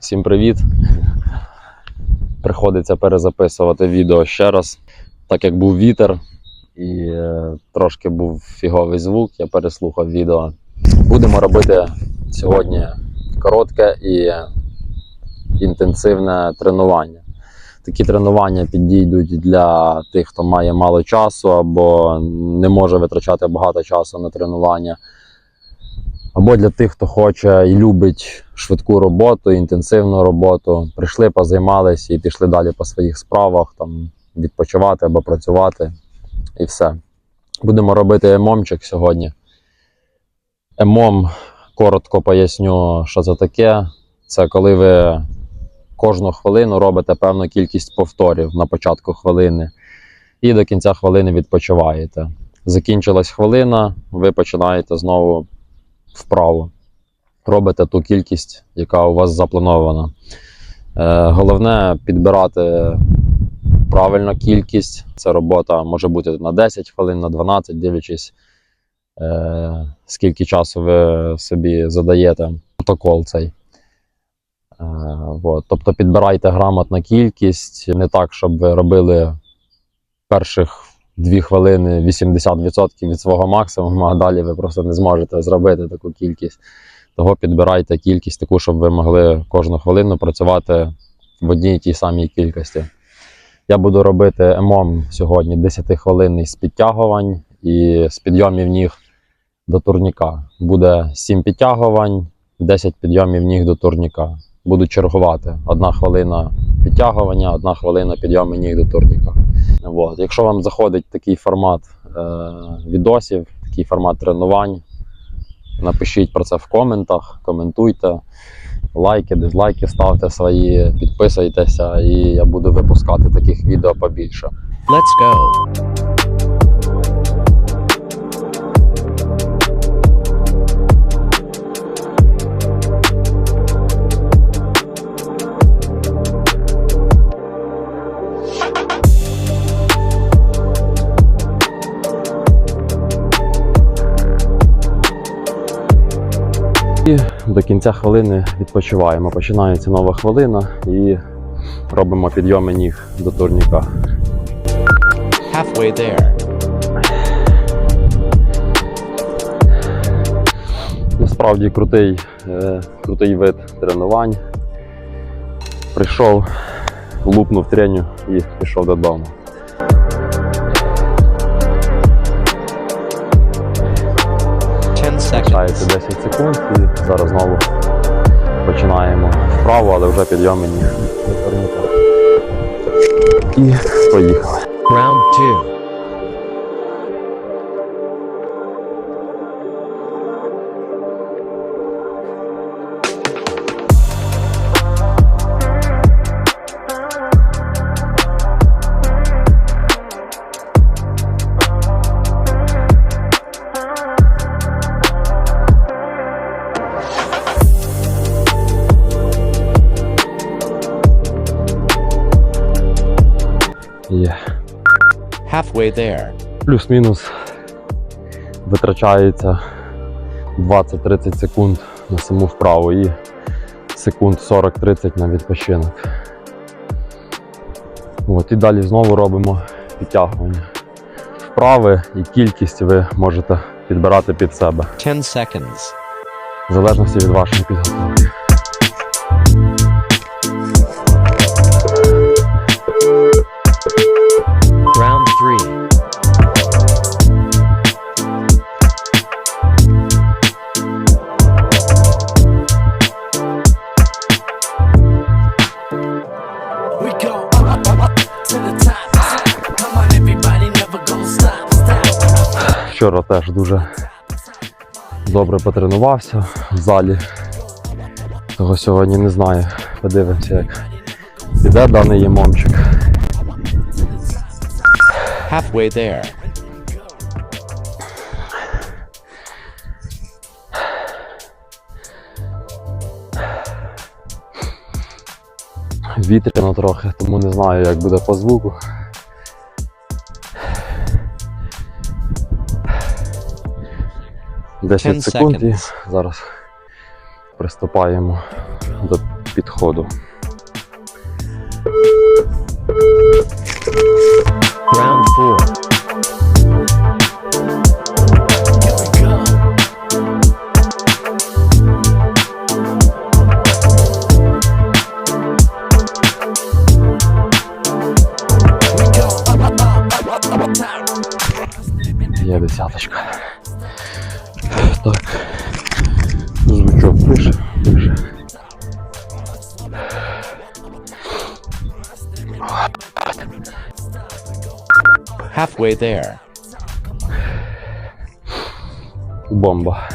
Всім привіт! Приходиться перезаписувати відео ще раз. Так як був вітер і е, трошки був фіговий звук, я переслухав відео. Будемо робити сьогодні коротке і інтенсивне тренування. Такі тренування підійдуть для тих, хто має мало часу або не може витрачати багато часу на тренування. Або для тих, хто хоче і любить швидку роботу, інтенсивну роботу. Прийшли, позаймалися і пішли далі по своїх справах, там відпочивати або працювати. І все. Будемо робити емомчик сьогодні. Емом, коротко поясню, що це таке. Це коли ви кожну хвилину робите певну кількість повторів на початку хвилини і до кінця хвилини відпочиваєте. Закінчилась хвилина, ви починаєте знову вправо. Робите ту кількість, яка у вас запланована. Е, головне підбирати правильну кількість. Це робота може бути на 10 хвилин, на 12, дивлячись, е, скільки часу ви собі задаєте протокол цей. Е, вот. Тобто підбирайте грамотну кількість, не так, щоб ви робили перших 2 хвилини 80% від свого максимуму, а далі ви просто не зможете зробити таку кількість. Того підбирайте кількість таку, щоб ви могли кожну хвилину працювати в одній і тій самій кількості. Я буду робити емом сьогодні 10 хвилин з підтягувань і з підйомів ніг до турніка. Буде 7 підтягувань, 10 підйомів ніг до турніка. Буду чергувати. Одна хвилина підтягування, одна хвилина підйоми ніг до турніка. От. Якщо вам заходить такий формат е, відосів, такий формат тренувань, напишіть про це в коментах, коментуйте, лайки, дизлайки ставте свої, підписуйтеся, і я буду випускати таких відео побільше. Let's go. І до кінця хвилини відпочиваємо. Починається нова хвилина і робимо підйоми ніг до турніка. Halfway there. Насправді крутий, е, крутий вид тренувань. Прийшов, лупнув треню і пішов додому. Залишається 10 секунд і зараз знову починаємо вправо, але вже підйоми ніг. І поїхали. Round 2. Halfway there. Плюс-мінус витрачається 20-30 секунд на саму вправу і секунд 40-30 на відпочинок. От, і далі знову робимо підтягування. Вправи і кількість ви можете підбирати під себе, Ten seconds. в залежності від вашої підготовки. Вчора теж дуже добре потренувався в залі. Того сьогодні не знаю. Подивимося, як піде даний ємомчик. Halfway there. Вітряно трохи, тому не знаю, як буде по звуку. Ten Десять секунд і зараз приступаємо до підходу. Round 4. Halfway there. Бомба.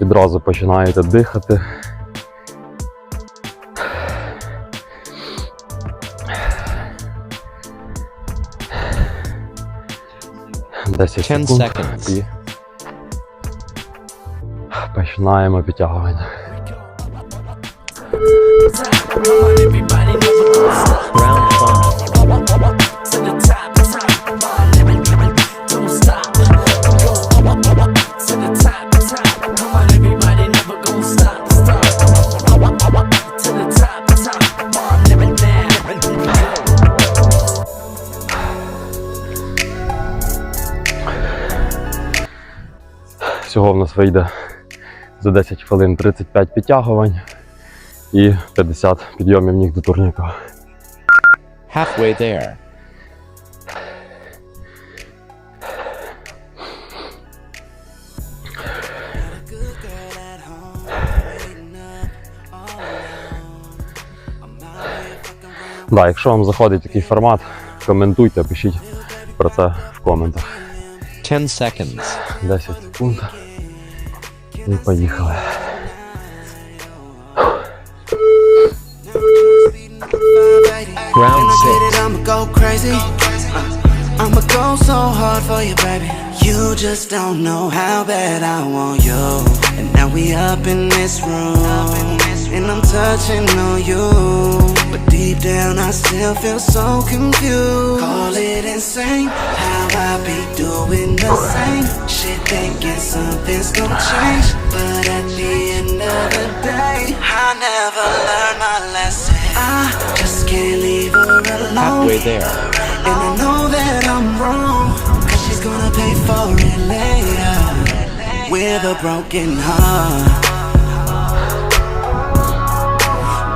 Відразу починаєте дихати. Десять секунд. seconds. І починаємо підтягування. Come on, everybody, never gonna stop. Round 5. To the top, top. Come on, never, never, don't stop. Go up, up, up, up, to the top, top. Come on, everybody, never gonna stop, stop. Up, up, up, up, to the top, top. Come on, never, never, never, go. Всього в нас вийде за 10 хвилин 35 підтягувань і 50 підйомів ніг до турніка. Halfway there. Да, якщо вам заходить такий формат, коментуйте, пишіть про це в коментах. 10 seconds. 10 секунд. І поїхали. Round When I get 6. it, I'ma go crazy. Uh, I'ma go so hard for you, baby. You just don't know how bad I want you. And now we up in this room. And I'm touching on you. But deep down, I still feel so confused. Call it insane. How I be doing the same. Shit, thinking something's gonna change. But at the end of the day, I never learned my lesson halfway there. And I know that I'm wrong, cause she's gonna pay for it later with a broken heart.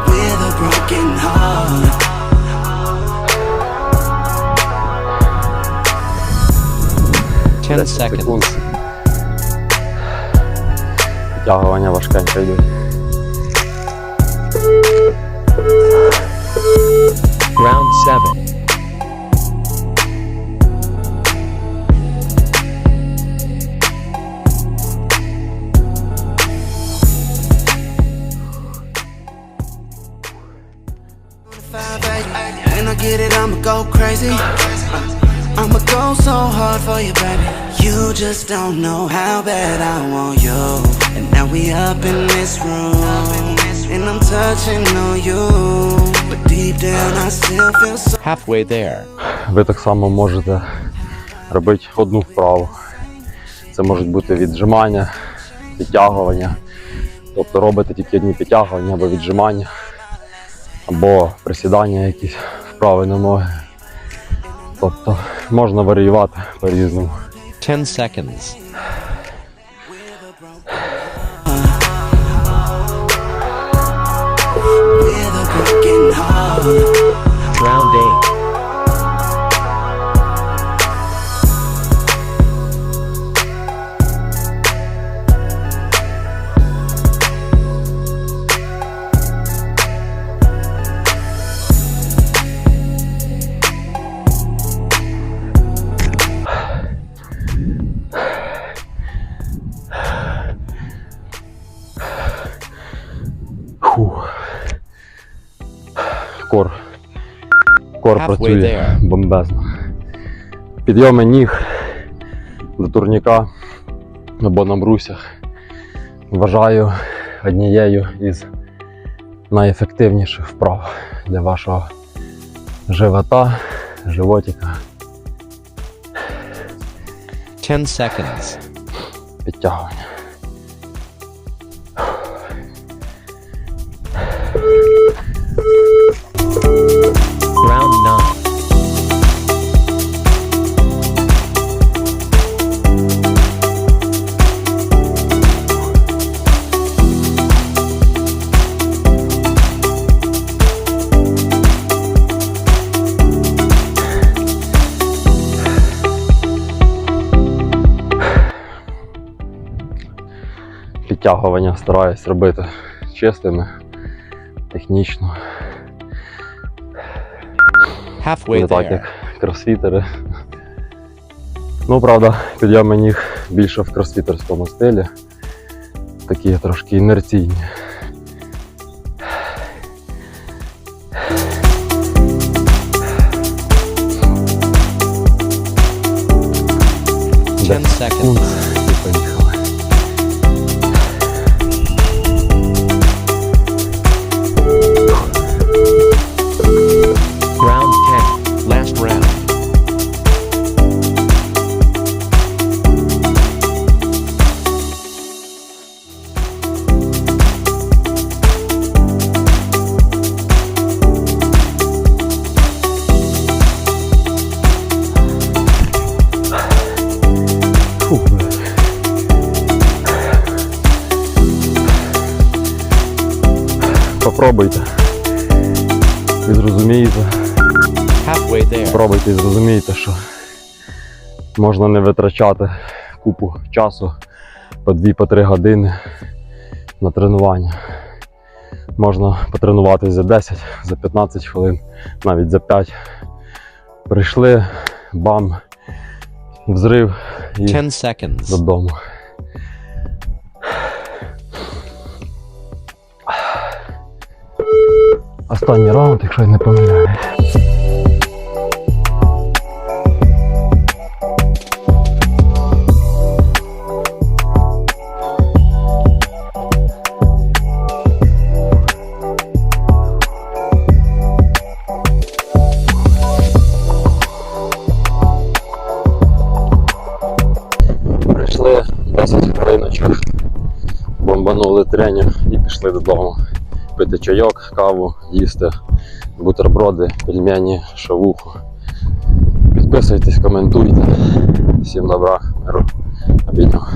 With a broken heart. Ten seconds. Yağ oynavaş kanka. Round 7. When I get it, I'ma go crazy. I'ma go so hard for you, baby. You just don't know how bad I want you. And now we up in this room. And I'm touching on you. Halfway there. Ви так само можете робити одну вправу. Це можуть бути віджимання, підтягування. Тобто робите тільки одні підтягування або віджимання, або присідання якісь вправи на ноги. Тобто можна варіювати по-різному. 10 seconds. Кор. Кор працює бомбезно. Підйоми ніг до турніка або на брусях. Вважаю однією із найефективніших вправ для вашого живота, животика, 10 seconds. підтягування. Підтягування стараюсь робити чистими, технічно. Halfway не так, як кросфітери. Ну, правда, підйоми ніг більше в кросфітерському стилі. Такі трошки інерційні. Ten Попробуйте. І зрозумієте. Спробуйте і зрозумієте, що можна не витрачати купу часу по 2-3 години на тренування. Можна потренуватись за 10, за 15 хвилин, навіть за 5. Прийшли, бам, взрив і 10 seconds. додому. Останній раунд, якщо я не помиляюсь. Прийшли 10 хвилиночок, бомбанули тренер і пішли додому. Пити чайок, каву, їсти бутерброди, пельмені, шавуху. Підписуйтесь, коментуйте. Всім добра, миру, обійняв.